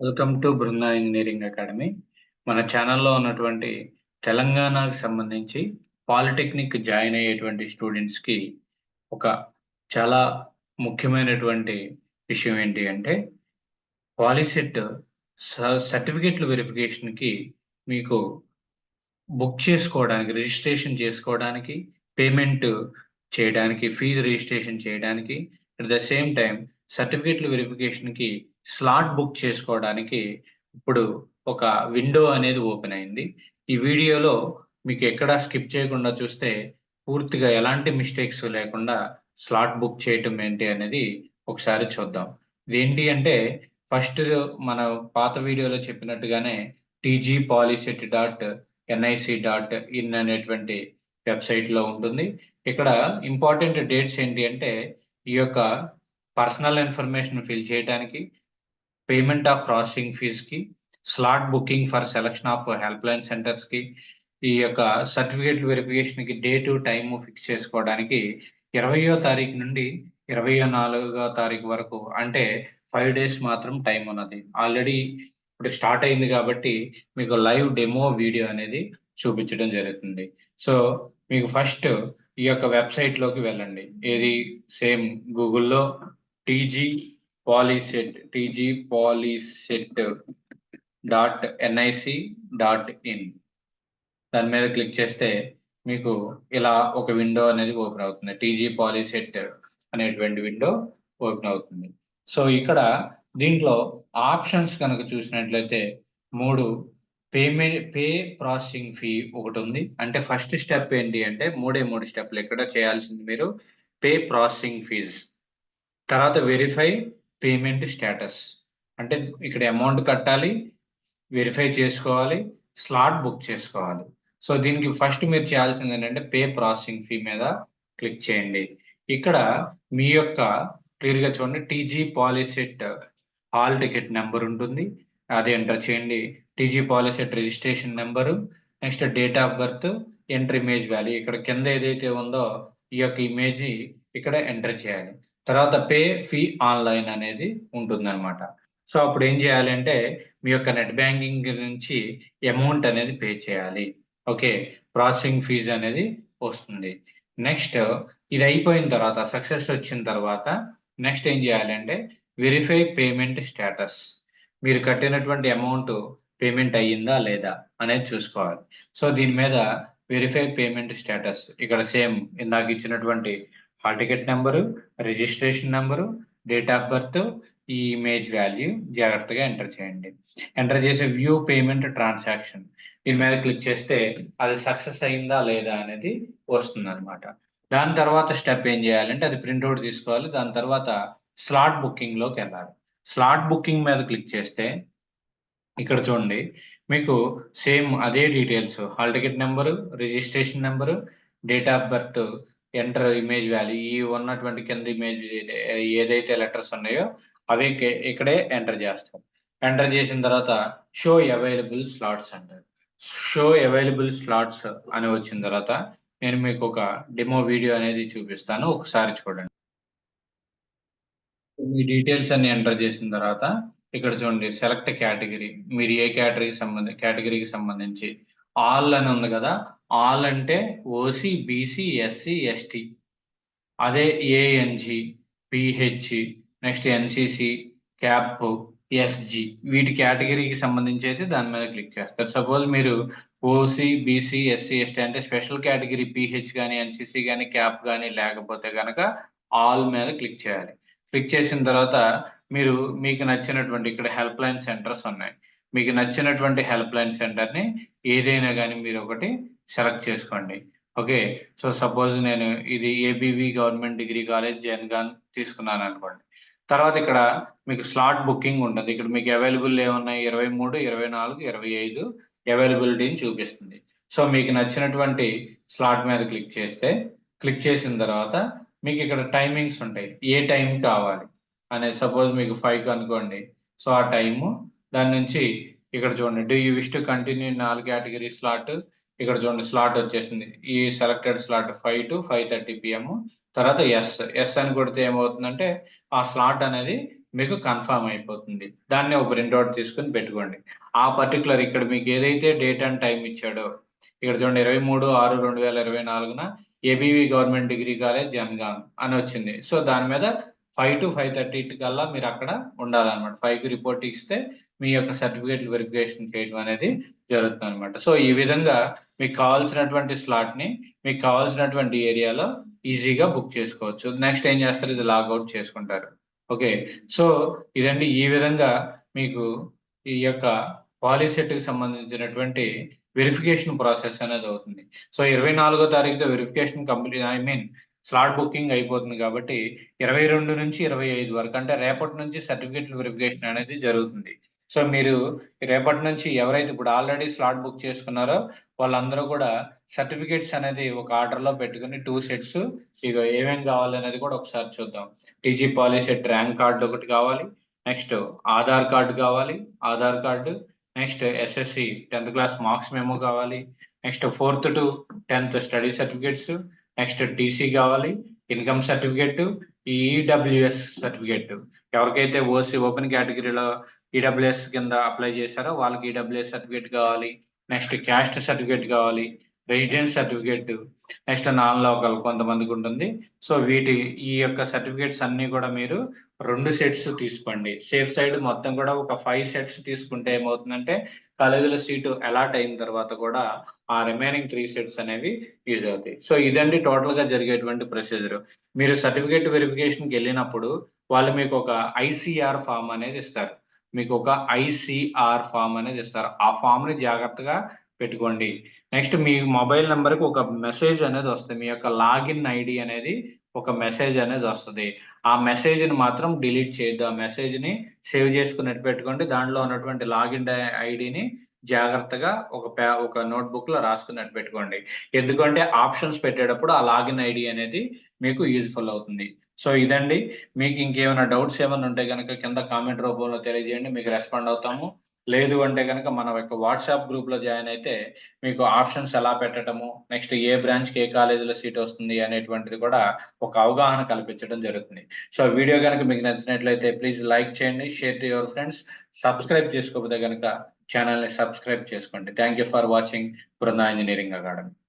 Welcome to Brinda engineering academy మన ఛానల్లో ఉన్నటువంటి తెలంగాణకు సంబంధించి పాలిటెక్నిక్ జాయిన్ అయ్యేటువంటి స్టూడెంట్స్కి ఒక చాలా ముఖ్యమైనటువంటి విషయం ఏంటి అంటే పాలిసెట్ సర్టిఫికేట్ల వెరిఫికేషన్కి మీకు బుక్ చేసుకోవడానికి రిజిస్ట్రేషన్ చేసుకోవడానికి పేమెంట్ చేయడానికి ఫీజు రిజిస్ట్రేషన్ చేయడానికి అట్ ద సేమ్ టైం సర్టిఫికేట్ల వెరిఫికేషన్కి స్లాట్ బుక్ చేసుకోవడానికి ఇప్పుడు ఒక విండో అనేది ఓపెన్ అయింది. ఈ వీడియోలో మీకు ఎక్కడ స్కిప్ చేయకుండా చూస్తే పూర్తిగా ఎలాంటి మిస్టేక్స్ లేకుండా స్లాట్ బుక్ చేయటం ఏంటి అనేది ఒకసారి చూద్దాం. ఇదేంటి అంటే ఫస్ట్ మన పాత వీడియోలో చెప్పినట్టుగానే TG POLYCET dot NIC dot in అనేటువంటి వెబ్సైట్లో ఉంటుంది. ఇక్కడ ఇంపార్టెంట్ డేట్స్ ఏంటి అంటే ఈ యొక్క పర్సనల్ ఇన్ఫర్మేషన్ ఫిల్ చేయడానికి payment of processing ఫీజ్కి slot booking for selection of help line సెంటర్స్కి ఈ యొక్క సర్టిఫికేట్ వెరిఫికేషన్కి డేటు టైము ఫిక్స్ చేసుకోవడానికి ఇరవయో తారీఖు నుండి ఇరవయో నాలుగో తారీఖు వరకు అంటే ఫైవ్ డేస్ మాత్రం టైం ఉన్నది. ఆల్రెడీ ఇప్పుడు స్టార్ట్ అయింది కాబట్టి మీకు లైవ్ డెమో వీడియో అనేది చూపించడం జరుగుతుంది. సో మీకు ఫస్ట్ ఈ యొక్క వెబ్సైట్లోకి వెళ్ళండి. ఏది? సేమ్ గూగుల్లో TG POLYCET TG POLYCET dot NIC dot in దాని మీద క్లిక్ చేస్తే మీకు ఇలా ఒక విండో అనేది ఓపెన్ అవుతుంది. టీజీ పాలీసెట్ అనేటువంటి విండో ఓపెన్ అవుతుంది. సో ఇక్కడ దీంట్లో ఆప్షన్స్ కనుక చూసినట్లయితే మూడు పేమెంట్ పే ప్రాసెసింగ్ ఫీ ఒకటి ఉంది. అంటే ఫస్ట్ స్టెప్ ఏంటి అంటే మూడే మూడు స్టెప్లు ఇక్కడ చేయాల్సింది మీరు? పే ప్రాసెసింగ్ ఫీజ్ తర్వాత వెరిఫై పేమెంట్ స్టేటస్. అంటే ఇక్కడ అమౌంట్ కట్టాలి వెరిఫై చేసుకోవాలి స్లాట్ బుక్ చేసుకోవాలి. సో దీనికి ఫస్ట్ మీరు చేయాల్సింది ఏంటంటే పే ప్రాసెసింగ్ ఫీ మీద క్లిక్ చేయండి. ఇక్కడ మీ యొక్క క్లియర్గా చూడండి TG POLYCET hall ticket number ఉంటుంది. అది ఎంటర్ చేయండి. TG POLYCET registration number next date of birth enter image value ఇక్కడ కింద ఏదైతే ఉందో ఈ యొక్క ఇమేజ్ ఇక్కడ ఎంటర్ చేయాలి. తర్వాత పే ఫీ ఆన్లైన్ అనేది ఉంటుంది అనమాట సో అప్పుడు ఏం చేయాలంటే మీ యొక్క నెట్ బ్యాంకింగ్ నుంచి అమౌంట్ అనేది పే చేయాలి. ఓకే ప్రాసెసింగ్ ఫీజు అనేది వస్తుంది. నెక్స్ట్ ఇది అయిపోయిన తర్వాత సక్సెస్ వచ్చిన తర్వాత నెక్స్ట్ ఏం చేయాలంటే వెరిఫై పేమెంట్ స్టేటస్. మీరు కట్టినటువంటి అమౌంట్ పేమెంట్ అయ్యిందా లేదా అనేది చూసుకోవాలి. సో దీని మీద వెరిఫై పేమెంట్ స్టేటస్ ఇక్కడ సేమ్ ఇందాక ఇచ్చినటువంటి hall ticket number registration number date of birth ఈ ఇమేజ్ వాల్యూ జాగ్రత్తగా ఎంటర్ చేయండి. ఎంటర్ చేసే వ్యూ పేమెంట్ ట్రాన్సాక్షన్ దీని మీద క్లిక్ చేస్తే అది సక్సెస్ అయిందా లేదా అనేది వస్తుంది అనమాట దాని తర్వాత స్టెప్ ఏం చేయాలంటే అది ప్రింట్అవుట్ తీసుకోవాలి. దాని తర్వాత స్లాట్ బుకింగ్లోకి వెళ్ళాలి. స్లాట్ బుకింగ్ మీద క్లిక్ చేస్తే ఇక్కడ చూడండి మీకు సేమ్ అదే details hall ticket number registration number date of birth enter image value ఈ ఉన్నటువంటి కింద ఇమేజ్ ఏదైతే లెటర్స్ ఉన్నాయో అవి ఇక్కడే ఎంటర్ చేస్తారు ఎంటర్ చేసిన తర్వాత షో అవైలబుల్ స్లాట్స్ అంటారు. షో అవైలబుల్ స్లాట్స్ అని వచ్చిన తర్వాత నేను మీకు ఒక డెమో వీడియో అనేది చూపిస్తాను. ఒకసారి చూడండి. మీ డీటెయిల్స్ అన్ని ఎంటర్ చేసిన తర్వాత ఇక్కడ చూడండి సెలెక్ట్ కేటగిరీ మీరు ఏ కేటగిరీకి సంబంధించి కేటగిరీకి సంబంధించి ఆల్ అని ఉంది కదా ఆల్ అంటే ఓసీ బీసీ ఎస్సీ ఎస్టీ. అదే ANG PH next NCC CAP SG. వీటి కేటగిరీకి సంబంధించి అయితే దాని మీద క్లిక్ చేస్తారు. సపోజ్ మీరు ఓసీ బీసీ ఎస్సీ ఎస్టీ అంటే స్పెషల్ కేటగిరీ పిహెచ్ కానీ ఎన్సిసి కానీ క్యాప్ కానీ లేకపోతే కనుక ఆల్ మీద క్లిక్ చేయాలి. క్లిక్ చేసిన తర్వాత మీరు మీకు నచ్చినటువంటి ఇక్కడ హెల్ప్ లైన్ సెంటర్స్ ఉన్నాయి. మీకు నచ్చినటువంటి హెల్ప్ లైన్ సెంటర్ని ఏదైనా కానీ మీరు ఒకటి సెలెక్ట్ చేసుకోండి. ఓకే సో సపోజ్ నేను ఇది ABV government degree college Jangaon తీసుకున్నాను అనుకోండి. తర్వాత ఇక్కడ మీకు స్లాట్ బుకింగ్ ఉంటుంది. ఇక్కడ మీకు అవైలబుల్ ఏమున్నాయి ఇరవై మూడు ఇరవై నాలుగు ఇరవై ఐదు అవైలబిలిటీని చూపిస్తుంది. సో మీకు నచ్చినటువంటి స్లాట్ మీద క్లిక్ చేస్తే క్లిక్ చేసిన తర్వాత మీకు ఇక్కడ టైమింగ్స్ ఉంటాయి. ఏ టైం కావాలి? అనేది సపోజ్ మీకు ఫైవ్ అనుకోండి. సో ఆ టైము దాని నుంచి ఇక్కడ చూడండి. Do you wish to continue నాలుగు కేటగిరీ స్లాట్? ఇక్కడ చూడండి స్లాట్ వచ్చేసింది. ఈ selected slot five to five thirty PM తర్వాత ఎస్ ఎస్ అని కొడితే ఏమవుతుందంటే ఆ స్లాట్ అనేది మీకు కన్ఫర్మ్ అయిపోతుంది. దాన్ని ఒక ప్రింట్అవుట్ తీసుకుని పెట్టుకోండి. ఆ పర్టికులర్ ఇక్కడ మీకు ఏదైతే డేట్ అండ్ టైం ఇచ్చాడో ఇక్కడ చూడండి ఇరవై మూడు ఆరు రెండు వేల ఇరవై నాలుగున ABV government degree college Jangaon అని వచ్చింది. సో దాని మీద ఫైవ్ టు ఫైవ్ థర్టీ కల్లా మీరు అక్కడ ఉండాలన్నమాట. ఫైవ్కి రిపోర్ట్ ఇస్తే మీ యొక్క సర్టిఫికేట్ వెరిఫికేషన్ చేయడం అనేది జరుగుతుంది అనమాట సో ఈ విధంగా మీకు కావాల్సినటువంటి స్లాట్ని మీకు కావాల్సినటువంటి ఏరియాలో ఈజీగా బుక్ చేసుకోవచ్చు. నెక్స్ట్ ఏం చేస్తారు? ఇది లాగౌట్ చేసుకుంటారు. ఓకే. సో ఇదండి ఈ విధంగా మీకు ఈ యొక్క పాలిసెట్కి సంబంధించినటువంటి వెరిఫికేషన్ ప్రాసెస్ అనేది అవుతుంది. సో ఇరవై నాలుగో తారీఖుతో verification complete I mean slot booking అయిపోతుంది కాబట్టి ఇరవై రెండు నుంచి ఇరవై ఐదు వరకు అంటే రేపటి నుంచి సర్టిఫికేట్ వెరిఫికేషన్ అనేది జరుగుతుంది. సో మీరు రేపటి నుంచి ఎవరైతే ఇప్పుడు ఆల్రెడీ స్లాట్ బుక్ చేసుకున్నారో వాళ్ళందరూ కూడా సర్టిఫికేట్స్ అనేది ఒక ఆర్డర్లో పెట్టుకుని టూ సెట్స్ ఇక ఏమేం కావాలి అనేది కూడా ఒకసారి చూద్దాం. టీజీ పాలసీ ర్యాంక్ కార్డు ఒకటి కావాలి నెక్స్ట్ ఆధార్ కార్డు కావాలి Aadhaar card next SSC tenth class marks memo కావాలి next fourth to tenth study certificates next TC కావాలి ఇన్కమ్ సర్టిఫికేట్ ఈడబ్ల్యూఎస్ సర్టిఫికేట్. ఎవరికైతే ఓసీ ఓపెన్ కేటగిరీలో ఈడబ్ల్యూఎస్ కింద అప్లై చేశారో వాళ్ళకి ఈడబ్ల్యూఎస్ సర్టిఫికేట్ కావాలి. నెక్స్ట్ క్యాస్ట్ సర్టిఫికేట్ కావాలి. Residence certificate. Next non local కొంతమందికి ఉంటుంది. సో వీటి ఈ యొక్క సర్టిఫికేట్స్ అన్ని కూడా మీరు రెండు సెట్స్ తీసుకోండి. సేఫ్ సైడ్ మొత్తం కూడా ఒక ఫైవ్ సెట్స్ తీసుకుంటే ఏమవుతుందంటే కాలేజీలో సీటు అలాట్ అయిన తర్వాత కూడా ఆ రిమైనింగ్ త్రీ సీట్స్ అనేవి యూజ్ అవుతాయి. సో ఇదండి టోటల్గా జరిగేటువంటి ప్రొసీజర్ మీరు సర్టిఫికేట్ వెరిఫికేషన్కి వెళ్ళినప్పుడు వాళ్ళు మీకు ఒక ఐసీఆర్ ఫామ్ అనేది ఇస్తారు. మీకు ఒక ఐసీఆర్ ఫామ్ అనేది ఇస్తారు. ఆ ఫామ్ని జాగ్రత్తగా పెట్టుకోండి. నెక్స్ట్ మీ మొబైల్ నెంబర్కి ఒక మెసేజ్ అనేది వస్తుంది. మీ యొక్క లాగిన్ ఐడి అనేది ఒక మెసేజ్ అనేది వస్తుంది. ఆ మెసేజ్ని మాత్రం డిలీట్ చేయొద్దు. ఆ మెసేజ్ని సేవ్ చేసుకున్నట్టు పెట్టుకోండి. దాంట్లో ఉన్నటువంటి లాగిన్ ఐడిని జాగ్రత్తగా ఒక పే ఒక నోట్బుక్లో రాసుకున్నట్టు పెట్టుకోండి. ఎందుకంటే ఆప్షన్స్ పెట్టేటప్పుడు ఆ లాగిన్ ఐడి అనేది మీకు యూజ్ఫుల్ అవుతుంది. సో ఇదండి. మీకు ఇంకేమైనా డౌట్స్ ఏమైనా ఉంటే కనుక కింద కామెంట్ రూపంలో తెలియజేయండి. మీకు రెస్పాండ్ అవుతాము. లేదు అంటే కనుక మన యొక్క వాట్సాప్ గ్రూప్లో జాయిన్ అయితే మీకు ఆప్షన్స్ ఎలా పెట్టడము నెక్స్ట్ ఏ బ్రాంచ్కి ఏ కాలేజీలో సీట్ వస్తుంది అనేటువంటిది కూడా ఒక అవగాహన కల్పించడం జరుగుతుంది. సో వీడియో కనుక మీకు నచ్చినట్లయితే ప్లీజ్ లైక్ చేయండి share to your friends subscribe చేసుకోకపోతే కనుక ఛానల్ని సబ్స్క్రైబ్ చేసుకోండి. Thank you for watching Brinda engineering academy